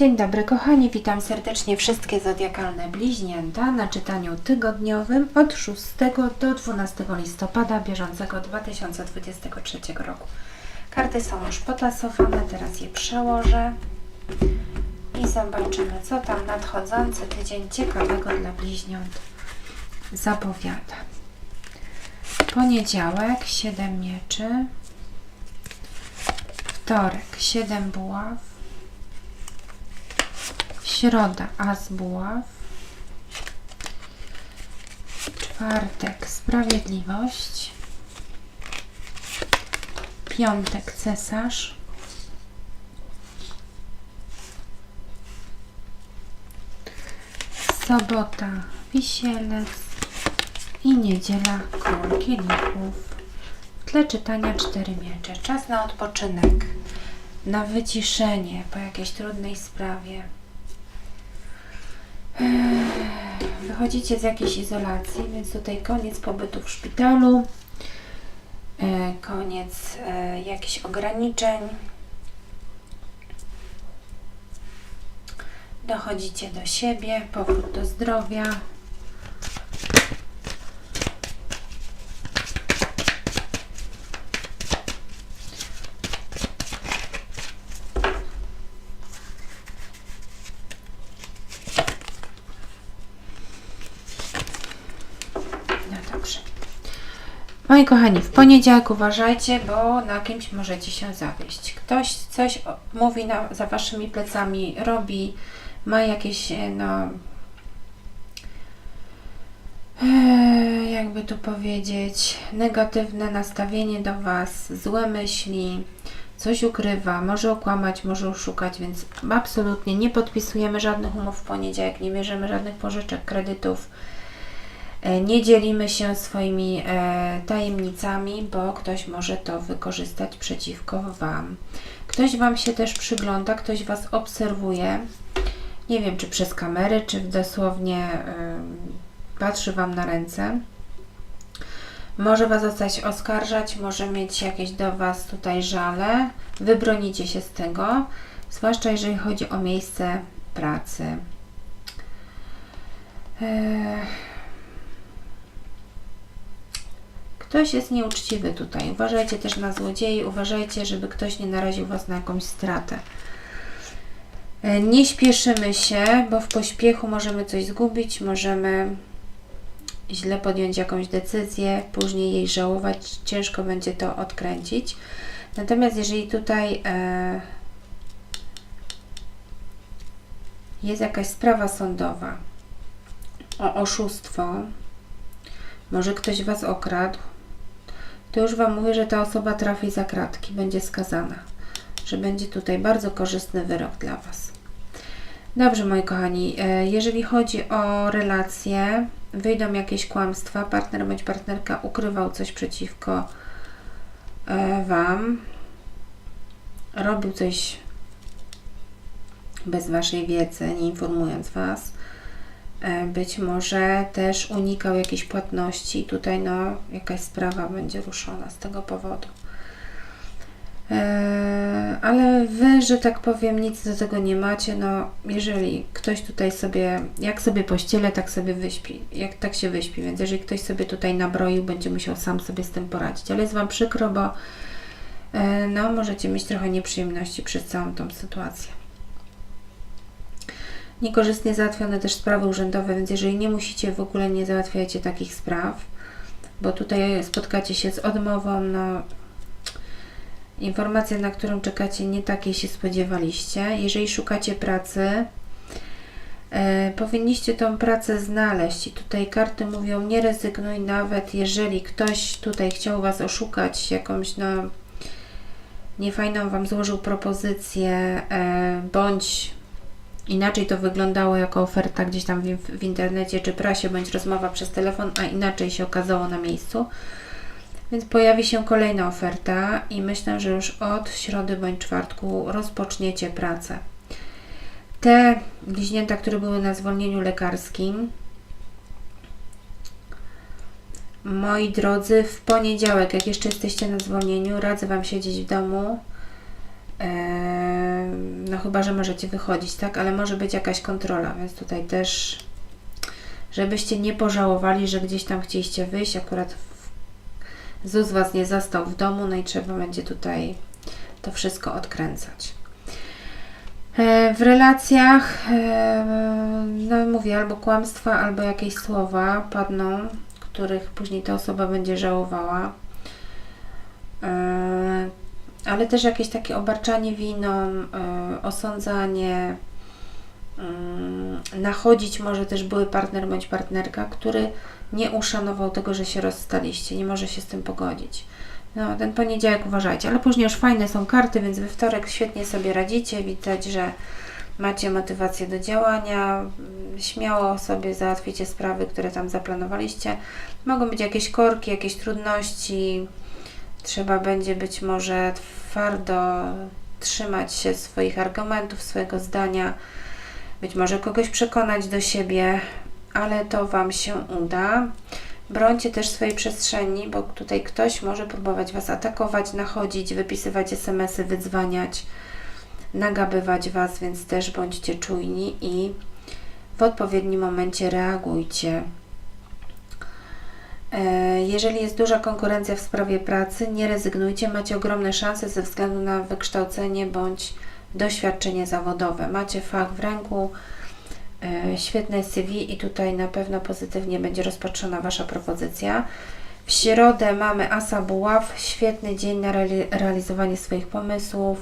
Dzień dobry kochani, witam serdecznie wszystkie zodiakalne bliźnięta na czytaniu tygodniowym od 6 do 12 listopada bieżącego 2023 roku. Karty są już potasowane, teraz je przełożę i zobaczymy co tam nadchodzący tydzień ciekawego dla bliźniąt zapowiada. Poniedziałek 7 mieczy, wtorek 7 buław, Środa As Buław. Czwartek Sprawiedliwość. Piątek Cesarz. Sobota Wisielec. I niedziela Król Kielichów. W tle czytania cztery miecze. Czas na odpoczynek, na wyciszenie po jakiejś trudnej sprawie. Wychodzicie z jakiejś izolacji, więc tutaj koniec pobytu w szpitalu, e, koniec e, jakichś ograniczeń. Dochodzicie do siebie, powrót do zdrowia. No dobrze. Moi kochani, w poniedziałek uważajcie, bo na kimś możecie się zawieść. Ktoś coś mówi na, za waszymi plecami, robi, ma jakieś, e, no. e, Jakby tu powiedzieć, negatywne nastawienie do Was, złe myśli, coś ukrywa, może okłamać, może oszukać, więc absolutnie nie podpisujemy żadnych umów w poniedziałek, nie bierzemy żadnych pożyczek, kredytów. E, Nie dzielimy się swoimi e, tajemnicami, bo ktoś może to wykorzystać przeciwko Wam. Ktoś Wam się też przygląda, ktoś Was obserwuje. Nie wiem, czy przez kamery, czy dosłownie patrzy Wam na ręce. Może Was zostać oskarżać, może mieć jakieś do Was tutaj żale. Wybronicie się z tego, zwłaszcza jeżeli chodzi o miejsce pracy. Eee, Ktoś jest nieuczciwy tutaj. Uważajcie też na złodziei, uważajcie, żeby ktoś nie naraził Was na jakąś stratę. E, Nie śpieszymy się, bo w pośpiechu możemy coś zgubić, możemy źle podjąć jakąś decyzję, później jej żałować, ciężko będzie to odkręcić. Natomiast jeżeli tutaj e, jest jakaś sprawa sądowa o oszustwo, może ktoś Was okradł, to już Wam mówię, że ta osoba trafi za kratki, będzie skazana, że będzie tutaj bardzo korzystny wyrok dla Was. Dobrze, moi kochani, e, jeżeli chodzi o relacje, wyjdą jakieś kłamstwa, partner bądź partnerka ukrywał coś przeciwko e, Wam, robił coś bez Waszej wiedzy, nie informując Was. E, Być może też unikał jakiejś płatności. Tutaj no, jakaś sprawa będzie ruszona z tego powodu. E, Ale wy, że tak powiem, nic do tego nie macie. No, jeżeli ktoś tutaj sobie, jak sobie pościele, tak sobie wyśpi. Jak tak się wyśpi. Więc jeżeli ktoś sobie tutaj nabroił, będzie musiał sam sobie z tym poradzić. Ale jest Wam przykro, bo e, no, możecie mieć trochę nieprzyjemności przez całą tą sytuację. Niekorzystnie załatwione też sprawy urzędowe, więc jeżeli nie musicie, w ogóle nie załatwiajcie takich spraw, bo tutaj spotkacie się z odmową, no informacja, na którą czekacie, nie takiej się spodziewaliście. Jeżeli szukacie pracy, e, powinniście tą pracę znaleźć i tutaj karty mówią, nie rezygnuj nawet, jeżeli ktoś tutaj chciał Was oszukać, jakąś no niefajną Wam złożył propozycję, e, bądź inaczej to wyglądało jako oferta gdzieś tam w, w internecie czy prasie, bądź rozmowa przez telefon, a inaczej się okazało na miejscu. Więc pojawi się kolejna oferta i myślę, że już od środy bądź czwartku rozpoczniecie pracę. Te bliźnięta, które były na zwolnieniu lekarskim, moi drodzy, w poniedziałek, jak jeszcze jesteście na zwolnieniu, radzę Wam siedzieć w domu, no chyba, że możecie wychodzić, tak? Ale może być jakaś kontrola, więc tutaj też, żebyście nie pożałowali, że gdzieś tam chcieliście wyjść, akurat ZUS Was nie zastał w domu, no i trzeba będzie tutaj to wszystko odkręcać. E, W relacjach, e, no mówię, albo kłamstwa, albo jakieś słowa padną, których później ta osoba będzie żałowała. Ale też jakieś takie obarczanie winą, e, osądzanie, mm, nachodzić może też były partner bądź partnerka, który nie uszanował tego, że się rozstaliście, nie może się z tym pogodzić. No, ten poniedziałek uważajcie, ale później już fajne są karty, więc we wtorek świetnie sobie radzicie. Widać, że macie motywację do działania. Śmiało sobie załatwicie sprawy, które tam zaplanowaliście. Mogą być jakieś korki, jakieś trudności. Trzeba będzie być może twardo trzymać się swoich argumentów, swojego zdania. Być może kogoś przekonać do siebie, ale to Wam się uda. Brońcie też swojej przestrzeni, bo tutaj ktoś może próbować Was atakować, nachodzić, wypisywać SMS-y, wydzwaniać, nagabywać Was, więc też bądźcie czujni i w odpowiednim momencie reagujcie. E, Jeżeli jest duża konkurencja w sprawie pracy, nie rezygnujcie, macie ogromne szanse ze względu na wykształcenie bądź doświadczenie zawodowe. Macie fach w ręku, e, świetne CV i tutaj na pewno pozytywnie będzie rozpatrzona Wasza propozycja. W środę mamy Asa Buław, świetny dzień na reali- realizowanie swoich pomysłów,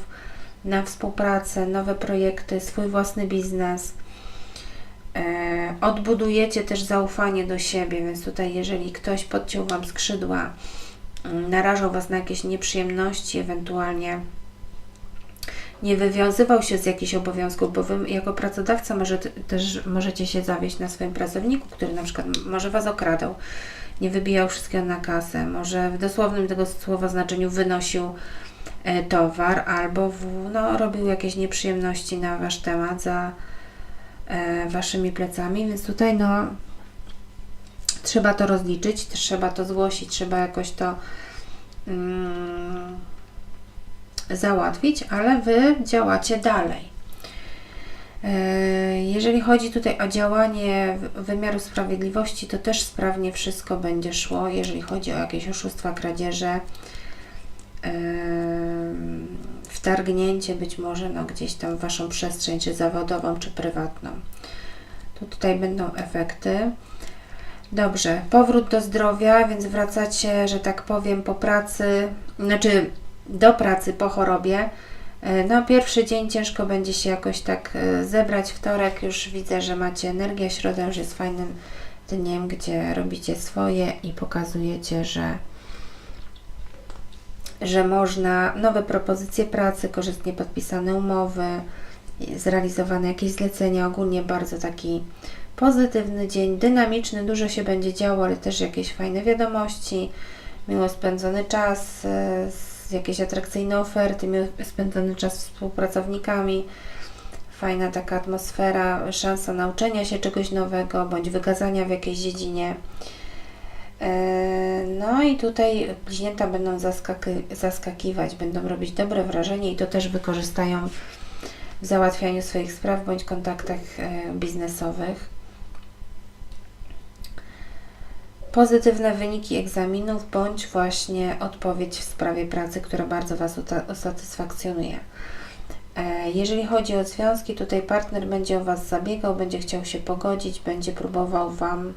na współpracę, nowe projekty, swój własny biznes. E, odbudujecie też zaufanie do siebie, więc tutaj jeżeli ktoś podciął Wam skrzydła, mm, narażał Was na jakieś nieprzyjemności, ewentualnie nie wywiązywał się z jakichś obowiązków, bo Wy jako pracodawca może, też możecie się zawieść na swoim pracowniku, który na przykład może Was okradał, nie wybijał wszystkiego na kasę, może w dosłownym tego słowa znaczeniu wynosił e, towar albo w, no, robił jakieś nieprzyjemności na Wasz temat za Waszymi plecami, więc tutaj no trzeba to rozliczyć, trzeba to zgłosić, trzeba jakoś to mm, załatwić, ale Wy działacie dalej. E, Jeżeli chodzi tutaj o działanie wymiaru sprawiedliwości, to też sprawnie wszystko będzie szło, jeżeli chodzi o jakieś oszustwa, kradzieże, em, wtargnięcie być może no, gdzieś tam w Waszą przestrzeń, czy zawodową, czy prywatną. To tutaj będą efekty. Dobrze, powrót do zdrowia, więc wracacie, że tak powiem, po pracy, znaczy do pracy po chorobie. E, No, pierwszy dzień ciężko będzie się jakoś tak e, zebrać. Wtorek już widzę, że macie energię. Środa już jest fajnym dniem, gdzie robicie swoje i pokazujecie, że, że można nowe propozycje pracy, korzystnie podpisane umowy, zrealizowane jakieś zlecenia. Ogólnie bardzo taki pozytywny dzień, dynamiczny, dużo się będzie działo, ale też jakieś fajne wiadomości, miło spędzony czas, e, jakieś atrakcyjne oferty, miło spędzony czas z współpracownikami, fajna taka atmosfera, szansa nauczenia się czegoś nowego bądź wykazania w jakiejś dziedzinie. E, No i tutaj bliźnięta będą zaskaki- zaskakiwać, będą robić dobre wrażenie i to też wykorzystają w załatwianiu swoich spraw bądź kontaktach e, biznesowych. Pozytywne wyniki egzaminów bądź właśnie odpowiedź w sprawie pracy, która bardzo Was usatysfakcjonuje. E, Jeżeli chodzi o związki, tutaj partner będzie o Was zabiegał, będzie chciał się pogodzić, będzie próbował Wam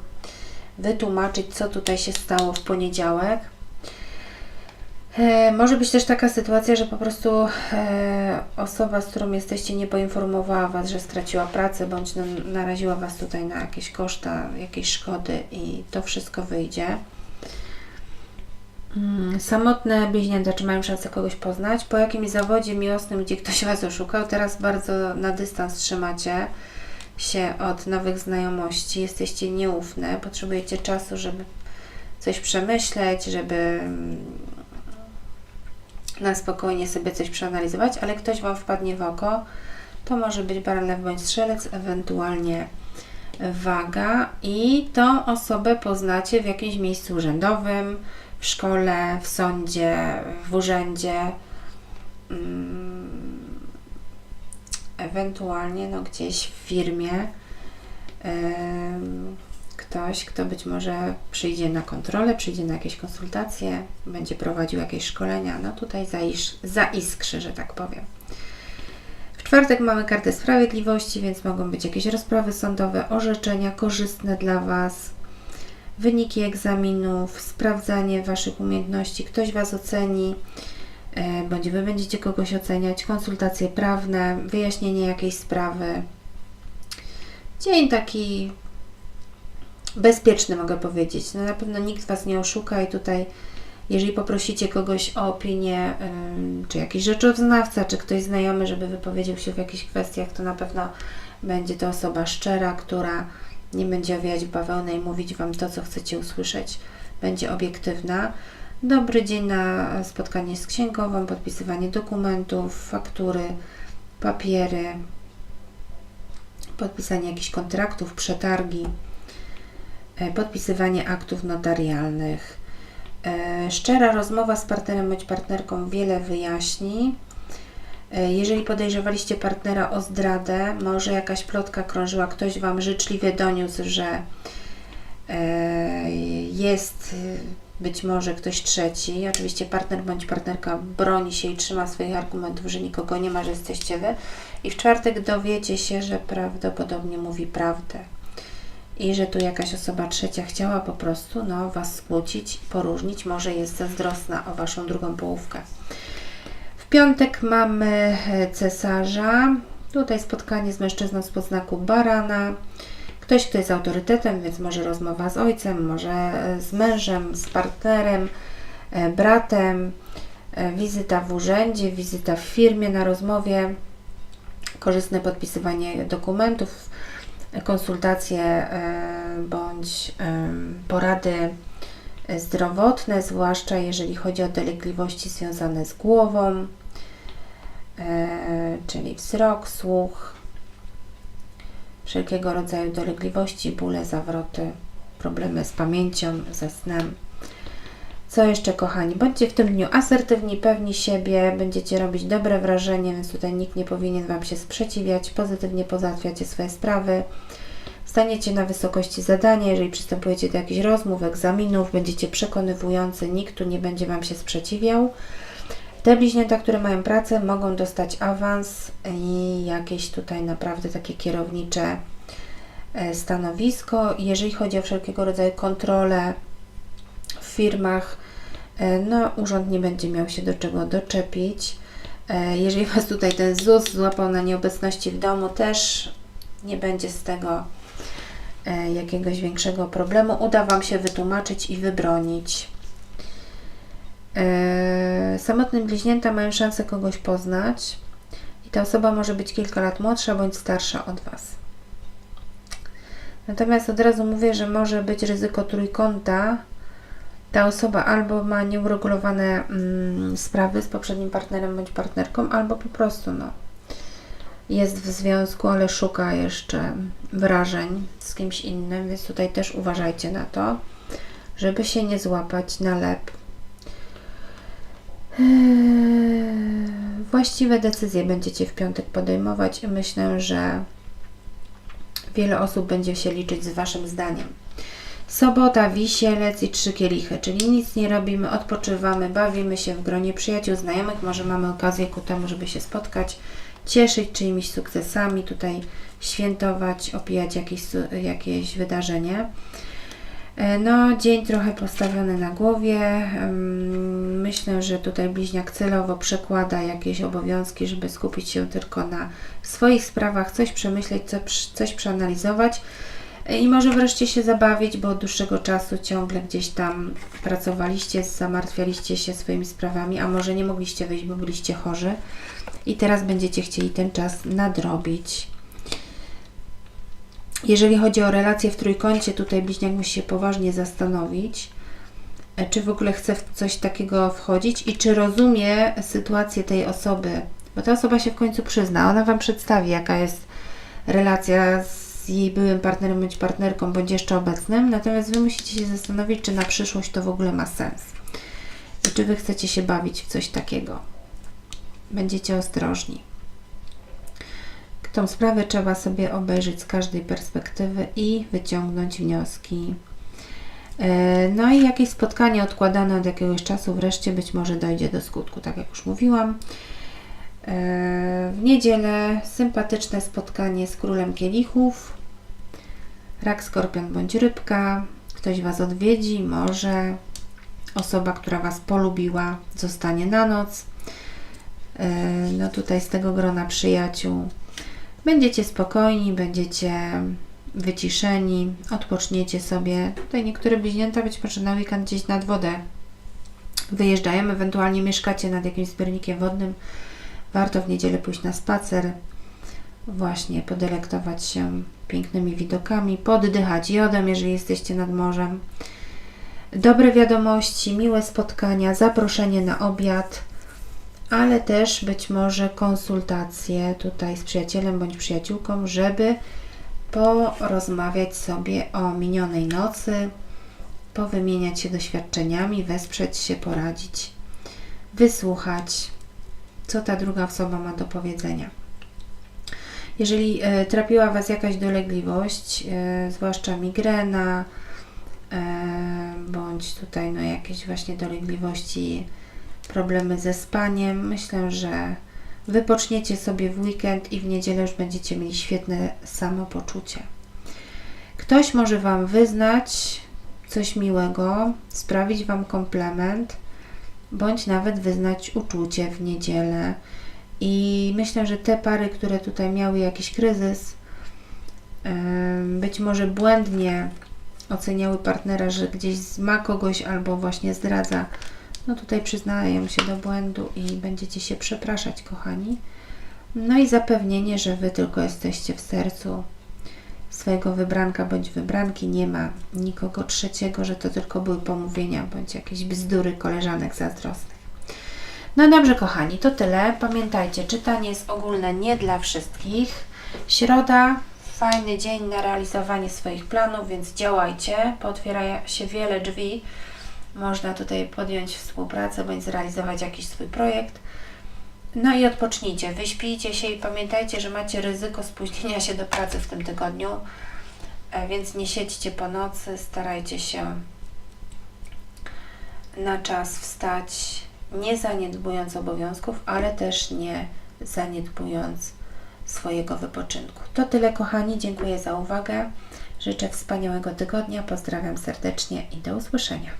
wytłumaczyć, co tutaj się stało w poniedziałek. E, Może być też taka sytuacja, że po prostu e, osoba, z którą jesteście, nie poinformowała Was, że straciła pracę, bądź naraziła Was tutaj na jakieś koszta, jakieś szkody i to wszystko wyjdzie. Mm, Samotne bliźnięta, czy mają szansę kogoś poznać? Po jakimś zawodzie miłosnym, gdzie ktoś Was oszukał, teraz bardzo na dystans trzymacie się od nowych znajomości, jesteście nieufne, potrzebujecie czasu, żeby coś przemyśleć, żeby mm, na spokojnie sobie coś przeanalizować, ale ktoś Wam wpadnie w oko, to może być barlew bądź strzelec, ewentualnie waga i tą osobę poznacie w jakimś miejscu urzędowym, w szkole, w sądzie, w urzędzie. Mm, ewentualnie no, gdzieś w firmie ktoś, kto być może przyjdzie na kontrolę, przyjdzie na jakieś konsultacje, będzie prowadził jakieś szkolenia, no tutaj zaisz, zaiskrzy, że tak powiem. W czwartek mamy kartę sprawiedliwości, więc mogą być jakieś rozprawy sądowe, orzeczenia korzystne dla Was, wyniki egzaminów, sprawdzanie Waszych umiejętności, ktoś Was oceni, bądź Wy będziecie kogoś oceniać, konsultacje prawne, wyjaśnienie jakiejś sprawy. Dzień taki bezpieczny, mogę powiedzieć. No na pewno nikt Was nie oszuka i tutaj, jeżeli poprosicie kogoś o opinię, czy jakiś rzeczoznawca, czy ktoś znajomy, żeby wypowiedział się w jakichś kwestiach, to na pewno będzie to osoba szczera, która nie będzie owijać w bawełnę i mówić Wam to, co chcecie usłyszeć. Będzie obiektywna. Dobry dzień na spotkanie z księgową, podpisywanie dokumentów, faktury, papiery, podpisanie jakichś kontraktów, przetargi, e, podpisywanie aktów notarialnych. E, Szczera rozmowa z partnerem bądź partnerką wiele wyjaśni. E, Jeżeli podejrzewaliście partnera o zdradę, może jakaś plotka krążyła, ktoś Wam życzliwie doniósł, że jest być może ktoś trzeci. Oczywiście partner bądź partnerka broni się i trzyma swoich argumentów, że nikogo nie ma, że jesteście Wy. I w czwartek dowiecie się, że prawdopodobnie mówi prawdę. I że tu jakaś osoba trzecia chciała po prostu no, Was skłócić, poróżnić, może jest zazdrosna o Waszą drugą połówkę. W piątek mamy e, cesarza. Tutaj spotkanie z mężczyzną z podznaku barana. Ktoś, kto jest autorytetem, więc może rozmowa z ojcem, może e, z mężem, z partnerem, e, bratem, e, wizyta w urzędzie, wizyta w firmie na rozmowie, korzystne podpisywanie dokumentów, konsultacje bądź porady zdrowotne, zwłaszcza jeżeli chodzi o dolegliwości związane z głową, czyli wzrok, słuch, wszelkiego rodzaju dolegliwości, bóle, zawroty, problemy z pamięcią, ze snem. Co jeszcze, kochani? Bądźcie w tym dniu asertywni, pewni siebie, będziecie robić dobre wrażenie, więc tutaj nikt nie powinien Wam się sprzeciwiać, pozytywnie pozałatwiacie swoje sprawy. Staniecie na wysokości zadania, jeżeli przystępujecie do jakichś rozmów, egzaminów, będziecie przekonywujący, nikt tu nie będzie Wam się sprzeciwiał. Te bliźnięta, które mają pracę, mogą dostać awans i jakieś tutaj naprawdę takie kierownicze e, stanowisko. Jeżeli chodzi o wszelkiego rodzaju kontrole w firmach, e, no urząd nie będzie miał się do czego doczepić. E, Jeżeli Was tutaj ten ZUS złapał na nieobecności w domu, też nie będzie z tego jakiegoś większego problemu. Uda Wam się wytłumaczyć i wybronić. E, Samotnym bliźnięta mają szansę kogoś poznać i ta osoba może być kilka lat młodsza bądź starsza od Was. Natomiast od razu mówię, że może być ryzyko trójkąta. Ta osoba albo ma nieuregulowane mm, sprawy z poprzednim partnerem bądź partnerką, albo po prostu no, jest w związku, ale szuka jeszcze wrażeń z kimś innym, więc tutaj też uważajcie na to, żeby się nie złapać na lep. Eee, Właściwe decyzje będziecie w piątek podejmować myślę, że wiele osób będzie się liczyć z Waszym zdaniem. Sobota, wisielec i trzy kielichy, czyli nic nie robimy, odpoczywamy, bawimy się w gronie przyjaciół, znajomych, może mamy okazję ku temu, żeby się spotkać, cieszyć czyimiś sukcesami, tutaj świętować, opijać jakieś, jakieś wydarzenie. E, No, dzień trochę postawiony na głowie. Myślę, że tutaj bliźniak celowo przekłada jakieś obowiązki, żeby skupić się tylko na swoich sprawach, coś przemyśleć, co- coś przeanalizować e, i może wreszcie się zabawić, bo od dłuższego czasu ciągle gdzieś tam pracowaliście, zamartwialiście się swoimi sprawami, a może nie mogliście wyjść, bo byliście chorzy i teraz będziecie chcieli ten czas nadrobić. Jeżeli chodzi o relacje w trójkącie, tutaj bliźniak musi się poważnie zastanowić, e, czy w ogóle chce w coś takiego wchodzić i czy rozumie sytuację tej osoby, bo ta osoba się w końcu przyzna, ona Wam przedstawi, jaka jest relacja z jej byłym partnerem bądź partnerką, bądź jeszcze obecnym, natomiast Wy musicie się zastanowić, czy na przyszłość to w ogóle ma sens i czy Wy chcecie się bawić w coś takiego. Będziecie ostrożni. Tą sprawę trzeba sobie obejrzeć z każdej perspektywy i wyciągnąć wnioski. E, No i jakieś spotkanie odkładane od jakiegoś czasu wreszcie być może dojdzie do skutku, tak jak już mówiłam. E, W niedzielę sympatyczne spotkanie z królem kielichów. Rak, skorpion bądź rybka. Ktoś Was odwiedzi, może osoba, która Was polubiła, zostanie na noc. E, No tutaj z tego grona przyjaciół. Będziecie spokojni, będziecie wyciszeni, odpoczniecie sobie. Tutaj niektóre bliźnięta być może na weekend gdzieś nad wodę wyjeżdżają, ewentualnie mieszkacie nad jakimś zbiornikiem wodnym. Warto w niedzielę pójść na spacer, właśnie podelektować się pięknymi widokami, poddychać jodem, jeżeli jesteście nad morzem. Dobre wiadomości, miłe spotkania, zaproszenie na obiad, ale też być może konsultacje tutaj z przyjacielem bądź przyjaciółką, żeby porozmawiać sobie o minionej nocy, powymieniać się doświadczeniami, wesprzeć się, poradzić, wysłuchać, co ta druga osoba ma do powiedzenia. Jeżeli e, trapiła Was jakaś dolegliwość, e, zwłaszcza migrena, e, bądź tutaj no, jakieś właśnie dolegliwości, problemy ze spaniem, myślę, że wypoczniecie sobie w weekend i w niedzielę już będziecie mieli świetne samopoczucie. Ktoś może Wam wyznać coś miłego, sprawić Wam komplement, bądź nawet wyznać uczucie w niedzielę. I myślę, że te pary, które tutaj miały jakiś kryzys, być może błędnie oceniały partnera, że gdzieś ma kogoś albo właśnie zdradza, no tutaj przyznają się do błędu i będziecie się przepraszać, kochani. No i zapewnienie, że Wy tylko jesteście w sercu swojego wybranka bądź wybranki, nie ma nikogo trzeciego, że to tylko były pomówienia bądź jakieś bzdury koleżanek zazdrosnych. No dobrze, kochani, to tyle. Pamiętajcie, czytanie jest ogólne nie dla wszystkich. Środa, fajny dzień na realizowanie swoich planów, więc działajcie. Pootwiera się wiele drzwi. Można tutaj podjąć współpracę bądź zrealizować jakiś swój projekt. No i odpocznijcie, wyśpijcie się i pamiętajcie, że macie ryzyko spóźnienia się do pracy w tym tygodniu, e, więc nie siedźcie po nocy, starajcie się na czas wstać, nie zaniedbując obowiązków, ale też nie zaniedbując swojego wypoczynku. To tyle, kochani. Dziękuję za uwagę. Życzę wspaniałego tygodnia. Pozdrawiam serdecznie i do usłyszenia.